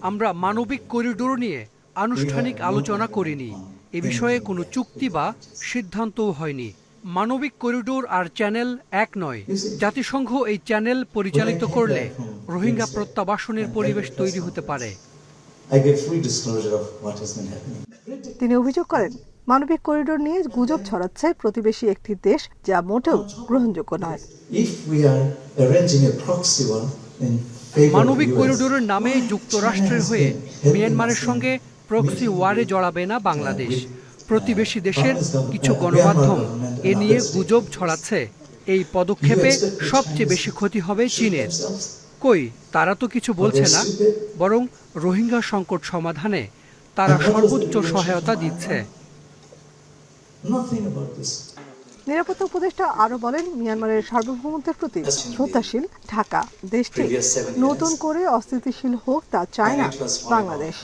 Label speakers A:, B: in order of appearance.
A: আমরা মানবিক করিডোর নিয়ে আনুষ্ঠানিক আলোচনা করিনি। এ বিষয়ে কোনো চুক্তি বা সিদ্ধান্তও হয়নি। মানবিক করিডোর আর চ্যানেল এক নয়। জাতিসংঘ এই চ্যানেল পরিচালিত করলে রোহিঙ্গা প্রত্যাবাসনের পরিবেশ তৈরি হতে পারে.
B: তিনি অভিযোগ করেন মানবিক করিডোর নিয়ে গুজব ছড়াচ্ছে প্রতিবেশী একটি দেশ যা মোটেও গ্রহণযোগ্য নয়।
A: মানবিক করিডোরের নামে যুক্তরাষ্ট্রের হয়ে মিয়ানমারের সঙ্গে প্রক্সি ওয়ারে জড়াবে না বাংলাদেশ। প্রতিবেশী দেশের কিছু গণমাধ্যম এ নিয়ে গুজব ছড়াচ্ছে। এই পদক্ষেপে সবচেয়ে বেশি ক্ষতি হবে চীনের। কই তারা তো কিছু বলছে না বরং রোহিঙ্গা সংকট সমাধানে তারা সর্বোচ্চ সহায়তা দিচ্ছে.
B: নিরাপত্তা উপদেষ্টা আরও বলেন মিয়ানমারের সার্বভৌমত্বের প্রতি শ্রদ্ধাশীল ঢাকা। দেশটি নতুন করে অস্থিতিশীল হোক তা চায় না বাংলাদেশ.